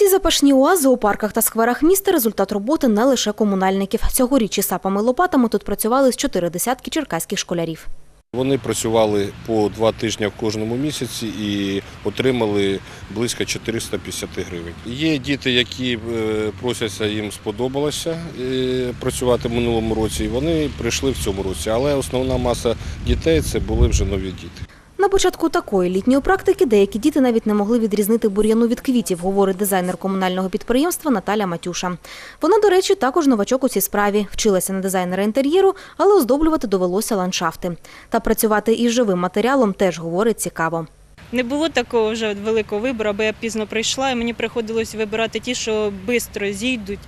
Ці запашні оази у парках та скверах міста – результат роботи не лише комунальників. Цьогоріч із сапами лопатами тут працювали з чотири десятки черкаських школярів. Вони працювали по два тижні в кожному місяці і отримали близько 450 гривень. Є діти, які е, просяться, їм сподобалося е, працювати в минулому році, і вони прийшли в цьому році. Але основна маса дітей це були вже нові діти. На початку такої літньої практики деякі діти навіть не могли відрізнити бур'яну від квітів, говорить дизайнер комунального підприємства Наталя Матюша. Вона, до речі, також новачок у цій справі. Вчилася на дизайнера інтер'єру, але оздоблювати довелося ландшафти. Та працювати із живим матеріалом теж, говорить, цікаво. Не було такого вже великого вибору, бо я пізно прийшла, і мені приходилось вибирати ті, що швидко зійдуть.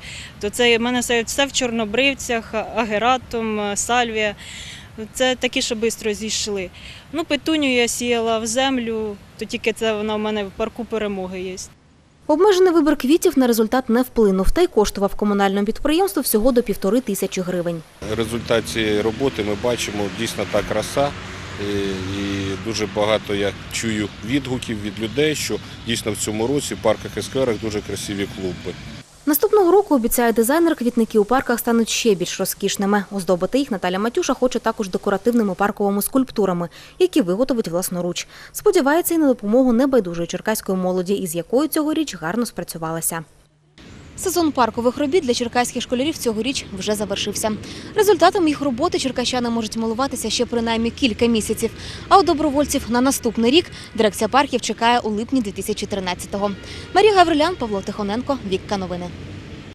То це в мене все в чорнобривцях, агератум, сальвія. Це такі, що швидко зійшли. Ну, петуню я сіяла в землю, то тільки це вона в мене в парку перемоги є. Обмежений вибір квітів на результат не вплинув та й коштував комунальному підприємству всього до півтори тисячі гривень. Результат цієї роботи ми бачимо дійсно та краса. І дуже багато я чую відгуків від людей, що дійсно в цьому році в парках і скверах дуже красиві клуби. Наступного року, обіцяє дизайнер, квітники у парках стануть ще більш розкішними. Оздобити їх Наталя Матюша хоче також декоративними парковими скульптурами, які виготовить власноруч. Сподівається і на допомогу небайдужої черкаської молоді, із якою цьогоріч гарно спрацювалася. Сезон паркових робіт для черкаських школярів цьогоріч вже завершився. Результатом їх роботи черкащани можуть милуватися ще принаймні кілька місяців. А у добровольців на наступний рік дирекція парків чекає у липні 2013-го. Марія Гаврилян, Павло Тихоненко, Вікка Новини.